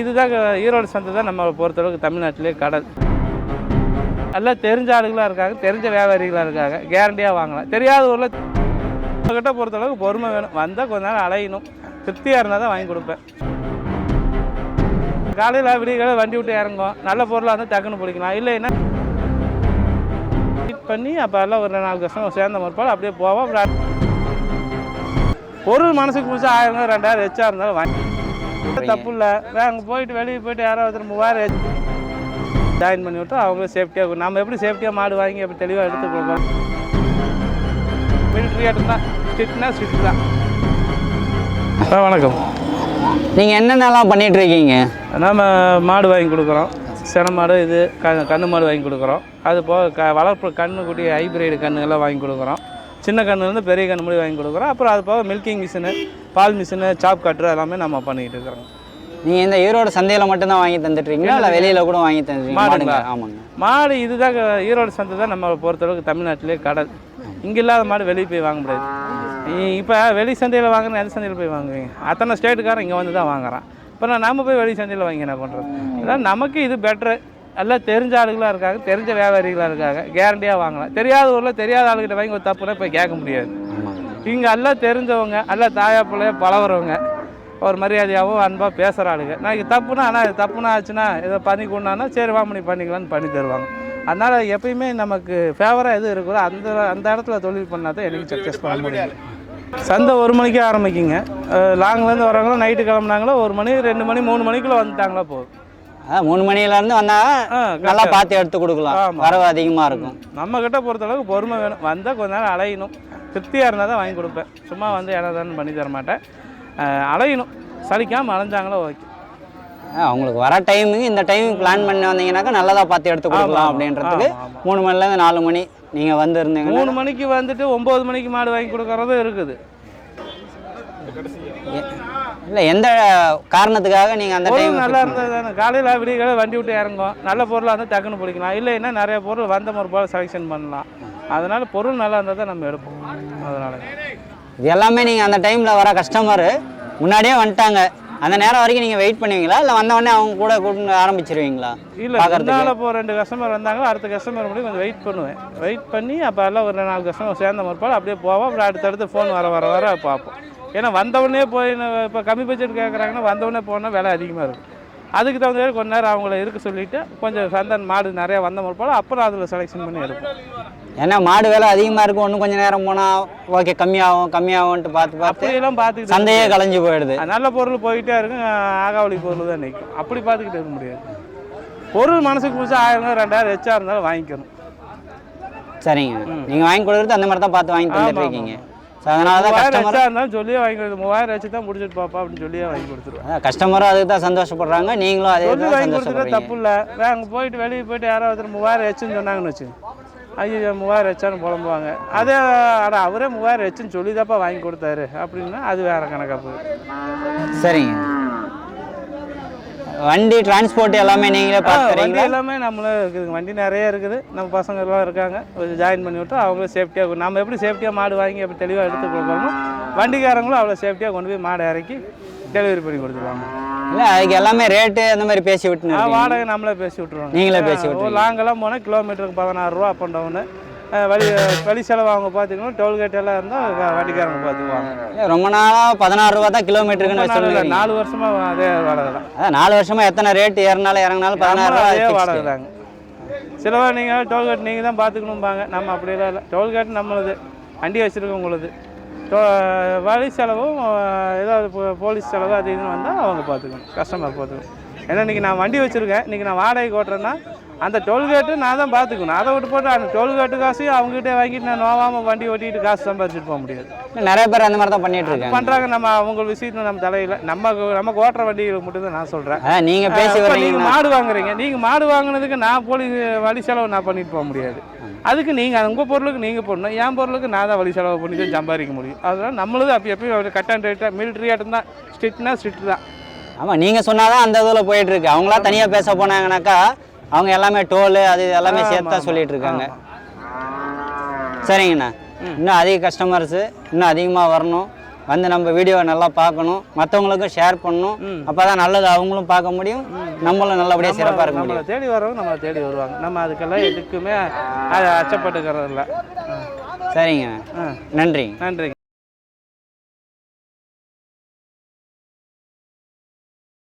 இதுதான் ஈரோடு சந்தை தான் நம்ம பொறுத்தளவுக்கு தமிழ்நாட்டிலே கடல். எல்லாம் தெரிஞ்ச ஆளுகளாக இருக்காங்க தெரிஞ்ச வியாபாரிகளாக இருக்காங்க கேரண்டியாக வாங்கலாம். தெரியாத ஊரில் கிட்ட பொறுத்தளவுக்கு பொறுமை வேணும். வந்தால் கொஞ்ச நேரம் அலையணும். திருப்தியாக இருந்தால் தான் வாங்கி கொடுப்பேன். காலையில் விடிய வண்டி விட்டு இறங்கும் நல்ல பொருளாக இருந்தால் டக்குன்னு பிடிக்கலாம். இல்லைன்னா வெயிட் பண்ணி அப்போ எல்லாம் ஒரு நாலு கஷ்டம் சேர்ந்த முற்பாடு அப்படியே போவோம். அப்புறம் பொருள் மனசுக்கு பிடிச்சா ஆயிரம் ரெண்டாயிரம் எச்சா இருந்தாலும் வாங்கி தப்பு இல்லை. அங்கே போயிட்டு வெளியே போயிட்டு யாரோ ஒருத்தர் மூவாயிரம் ஜாயின் பண்ணி விட்டு அவங்களும் சேஃப்டியாக நம்ம எப்படி சேஃப்டியாக மாடு வாங்கி எப்படி தெளிவாக எடுத்து கொடுப்போம் மிலிட்ரி ஆட்டம் தான் ஸ்ட்ரிக்ட்னா ஸ்ட்ரிக்ட் தான். ஆ, வணக்கம். நீங்கள் என்னென்னலாம் பண்ணிட்டு இருக்கீங்க? நம்ம மாடு வாங்கி கொடுக்குறோம். சென மாடு இது க கன்று மாடு வாங்கி கொடுக்குறோம். அது போக க வளர்ப்பு கன்று குட்டி ஹைப்ரிட் கன்றுகள்லாம் வாங்கி கொடுக்குறோம். சின்ன கன்றுலேருந்து பெரிய கன்று முடி வாங்கி கொடுக்குறோம். அப்புறம் அது போக மில்கிங் மிஷினு பால் மிஷினு சாப் கட்டுற எல்லாமே நம்ம பண்ணிக்கிட்டு இருக்கிறோம். நீங்கள் இந்த ஈரோடு சந்தையில் மட்டும்தான் வாங்கி தந்துட்டுருக்கீங்களா? இல்லை வெளியில் கூட வாங்கி தந்துருக்கீங்க? மாடுங்க ஆமாங்க. மாடு இதுதான் ஈரோடு சந்தை தான் நம்ம பொறுத்தளவுக்கு தமிழ்நாட்டிலே கடல். இங்கே இல்லாத மாடு வெளியே போய் வாங்க முடியாது. இப்போ வெளி சந்தையில் வாங்குறது எந்த சந்தையில் போய் வாங்குவீங்க? அத்தனை ஸ்டேட்டுக்காரன் இங்கே வந்து தான் வாங்குறான். இப்போ நான் நம்ம போய் வெளி சந்தையில் வாங்கி என்ன பண்ணுறது அதான் நமக்கு இது பெட்ரு எல்லாம் தெரிஞ்ச ஆளுகளாக இருக்காங்க தெரிஞ்ச வியாபாரிகளாக இருக்காங்க கேரண்டியாக வாங்கலாம். தெரியாத ஊரில் தெரியாத ஆளுகிட்ட வாங்கி ஒரு தப்புனா போய் கேட்க முடியாது. இங்கே எல்லாம் தெரிஞ்சவங்க எல்லாம் தாயா பிள்ளைய பழகுறவங்க ஒரு மரியாதையாகவும் அன்பாக பேசுகிற ஆளுங்க. நான் இது தப்புனா ஆனால் இது தப்புனா ஆச்சுன்னா இதை பண்ணி கொண்டானா சரி வா பண்ணி பண்ணிக்கலாம்னு பண்ணி தருவாங்க. அதனால் எப்பயுமே நமக்கு ஃபேவராக எது இருக்குதோ அந்த அந்த இடத்துல தொழில் பண்ணால் தான் எனக்கு சக்ஸஸ் பண்ண முடியும். சந்தை ஒரு மணிக்கு ஆரம்பிக்குங்க. லாங்லேருந்து வரவங்களோ நைட்டு கிளம்புனாங்களோ ஒரு மணி ரெண்டு மணி மூணு மணிக்குள்ளே வந்துட்டாங்களோ போதும். மூணு மணிலேருந்து வந்தால் நல்லா பார்த்து எடுத்து கொடுக்கலாம். வரவு அதிகமாக இருக்கும். நம்ம கிட்ட பொறுத்தளவுக்கு பொறுமை வேணும். வந்தால் கொஞ்ச நேரம் அலையணும். திருப்தியாக இருந்தால் தான் வாங்கி கொடுப்பேன். சும்மா வந்து ஏடாதான்னு பண்ணி தர மாட்டேன். அலையணும். சலிக்காமல் அலைஞ்சாங்களோ ஓகே. அவங்களுக்கு வர டைமுக்கு இந்த டைமுக்கு பிளான் பண்ணி வந்தீங்கன்னாக்கா நல்லதாக பார்த்து எடுத்து கொடுக்கலாம் அப்படின்றதுக்கு. மூணு மணிலேருந்து நாலு மணி நீங்கள் வந்து இருந்தீங்கன்னா மூணு மணிக்கு வந்துட்டு ஒம்பது மணிக்கு மாடு வாங்கி கொடுக்கறதும் இருக்குது. இல்லை எந்த காரணத்துக்காக நீங்கள் அந்த டைம் நல்லா இருந்தது காலையில் விடிய வண்டி விட்டு இறங்கும் நல்ல பொருளாக இருந்தால் டக்குன்னு பிடிக்கலாம். இல்லைன்னா நிறைய பொருள் வந்த முறைப்பாடு செலெக்ஷன் பண்ணலாம். அதனால் பொருள் நல்லா இருந்தால் தான் நம்ம எடுப்போம். அதனால். இது எல்லாமே நீங்கள் அந்த டைமில் வர கஸ்டமரு முன்னாடியே வந்துட்டாங்க. அந்த நேரம் வரைக்கும் நீங்கள் வெயிட் பண்ணுவீங்களா? இல்லை வந்த உடனே அவங்க கூட கூட்டு ஆரம்பிச்சிருவீங்களா? இல்லை? முன்னால் இப்போ ரெண்டு கஸ்டமர் வந்தாங்க அடுத்த கஸ்டமர் முடியும் கொஞ்சம் வெயிட் பண்ணுவேன். வெயிட் பண்ணி அப்போ எல்லாம் ஒரு நாலு கஸ்டமர் சேர்ந்த முற்பாடு அப்படியே போவோம். அப்புறம் அடுத்தடுத்து ஃபோன் வர வர வர பார்ப்போம். ஏன்னா வந்தவுடனே போய் இப்போ கம்மி பட்ஜெட் கேட்குறாங்கன்னா வந்தவுடனே போனால் விலை அதிகமாக இருக்கும். அதுக்கு தகுந்த மாதிரி கொஞ்ச நேரம் அவங்கள இருக்க சொல்லிவிட்டு கொஞ்சம் சந்தன் மாடு நிறையா வந்த முற்பாடு அப்புறம் அதில் செலெக்ஷன் பண்ணி எடுப்போம். ஏன்னா மாடு விலை அதிகமாக இருக்கும். இன்னும் கொஞ்சம் நேரம் போனால் ஓகே கம்மியாகும் கம்மியாகும்ன்ட்டு பார்த்து பார்த்து அப்படியெல்லாம் பார்த்துக்கிட்டு சந்தையே கலைஞ்சு போயிடுது. நல்ல பொருள் போயிட்டே இருக்கும். ஆகாவளி பொருள் தான் நிற்கும் அப்படி பார்த்துக்கிட்டு இருக்க முடியாது. பொருள் மனசுக்கு பிடிச்சா ஆயிரம் ரெண்டாயிரம் எச்சா இருந்தாலும் வாங்கிக்கணும். சரிங்க. நீங்கள் வாங்கி கொடுக்குறது அந்த மாதிரி தான் பார்த்து வாங்கி தந்துட்டு இருக்கீங்க. இருந்தாலும் சொல்லியே வாங்கி கொடுத்து மூவாயிரம் வச்சு தான் முடிச்சிட்டு பாப்பா அப்படின்னு சொல்லியே வாங்கி கொடுத்துருவேன். கஸ்டமரும் அதுக்கு தான் சந்தோஷப்படுறாங்க. நீங்களும் அதே சொல்லி வாங்கி கொடுத்துட்டா தப்பு இல்லை. அங்கே போயிட்டு வெளியே போயிட்டு யாரோ ஒருத்தர் மூவாயிரம் எச்சுன்னு சொன்னாங்கன்னு வச்சு ஐயோ மூவாயிரம் எச்சான்னு புலம்புவாங்க. அதே அட அவரே மூவாயிரம் எச்சுன்னு சொல்லி தாப்பா வாங்கி கொடுத்தாரு. அப்படின்னா அது வேற கணக்காக போகுது. சரிங்க. வண்டி டிரான்ஸ்போர்ட் எல்லாமே நீங்களே வண்டி பார்த்துறீங்களா எல்லாமே நம்மளே இருக்குதுங்க வண்டி நிறைய இருக்குது. நம்ம பசங்க எல்லாம் இருக்காங்க. கொஞ்சம் ஜாயின் பண்ணி விட்டு அவங்களும் சேஃப்டியாக நம்ம எப்படி சேஃப்டியாக மாடு வாங்கி எப்படி தெளிவாக எடுத்து கொடுக்கணுமோ வண்டிக்காரங்களும் அவ்வளோ சேஃப்டியாக கொண்டு போய் மாடை இறக்கி டெலிவரி பண்ணி கொடுத்துருவாங்க. இல்லை அதுக்கு எல்லாமே ரேட்டு அந்த மாதிரி பேசி ஆ. வாடகை நம்மளே பேசி விட்ருவாங்க நீங்களே பேசி விட்டுருவீங்க. லாங்கெல்லாம் போனால் கிலோமீட்டருக்கு பதினாறு ரூபா அப் அண்ட் டவுனு வழி வழி செலவு அவங்க பார்த்துக்கணும் டோல்கேட் எல்லாம் இருந்தால் வண்டிக்காரங்க பார்த்துக்குவாங்க ரொம்ப நாளாக பதினாறு ரூபா தான் வச்சு நாலு வருஷமாக அதே வாடகை தான். அதான் நாலு வருஷமா எத்தனை ரேட் ஏறினாலும் இறங்கினாலும் பதினாறு ரூபா அதே. வாடகை தாங்க. சிலவா நீங்கள் டோல்கேட் நீங்கள் தான் பார்த்துக்கணும்பாங்க நம்ம அப்படிலாம் இல்லை. டோல்கேட் நம்மளுது. வண்டி வச்சுருக்கவங்களுது டோ வழி செலவும் ஏதாவது போலீஸ் செலவு அது இதுன்னு வந்தால் அவங்க பார்த்துக்கணும் கஸ்டமர் பார்த்துக்கணும் ஏன்னா இன்றைக்கி நான் வண்டி வச்சுருக்கேன். இன்றைக்கி நான் வாடகைக்கு ஓட்டுறேன்னா அந்த டோல்கேட்டு நான் தான் பார்த்துக்கணும். அதை விட்டு போட்டு அந்த டோல்கேட்டு காசையும் அவங்ககிட்ட வாங்கிட்டு நான் நோவாமல் வண்டி ஓட்டிட்டு காசு சம்பாதிச்சிட்டு போக முடியாது. நிறைய பேர் அந்த மாதிரி தான் பண்ணிட்டு இருக்காங்க. பண்ணுறாங்க நம்ம அவங்க விஷயத்தில் நம்ம தலையில் நம்ம நமக்கு ஓட்டுற வண்டிகளுக்கு மட்டும் தான் நான் சொல்கிறேன் அதான் நீங்க பேசி அப்ப நீங்க வர்றீங்கன்னா மாடு வாங்குறீங்க. நீங்க மாடு வாங்குனதுக்கு நான் போலீஸ் வழி செலவு நான் பண்ணிட்டு போக முடியாது. அதுக்கு நீங்க அது உங்க பொருளுக்கு நீங்க போடணும். என் பொருளுக்கு நான் தான் வழி செலவு பண்ணி தான் சம்பாதிக்க முடியும். அதனால நம்மளது அப்போ எப்பயும் கட் அண்ட் ரேட்டாக மிலிட்ரி ஆட்டம் தான் ஸ்ட்ரிக்ட்னா ஸ்ட்ரிக்ட் தான். ஆமா நீங்க சொன்னாதான் அந்த இதுல போயிட்டு இருக்கு. அவங்களா தனியா பேச போனாங்கனாக்கா அவங்க எல்லாமே டோல் அது எல்லாமே சேர்த்து தான். சொல்லிட்டு இருக்காங்க சரிங்கண்ணா. இன்னும் அதிக கஸ்டமர்ஸு இன்னும் அதிகமாக வரணும். வந்து நம்ம வீடியோவை நல்லா பார்க்கணும். மற்றவங்களுக்கும் ஷேர் பண்ணணும். அப்போ தான் நல்லது அவங்களும் பார்க்க முடியும். நம்மளும் நல்லபடியாக சிறப்பாக இருக்க முடியும். நம்மளை தேடி வரவங்க நம்மளை தேடி வருவாங்க. நம்ம அதுக்கெல்லாம் எதுக்குமே அதை அச்சப்பட்டுக்கிறது இல்லை சரிங்க நன்றி நன்றிங்க.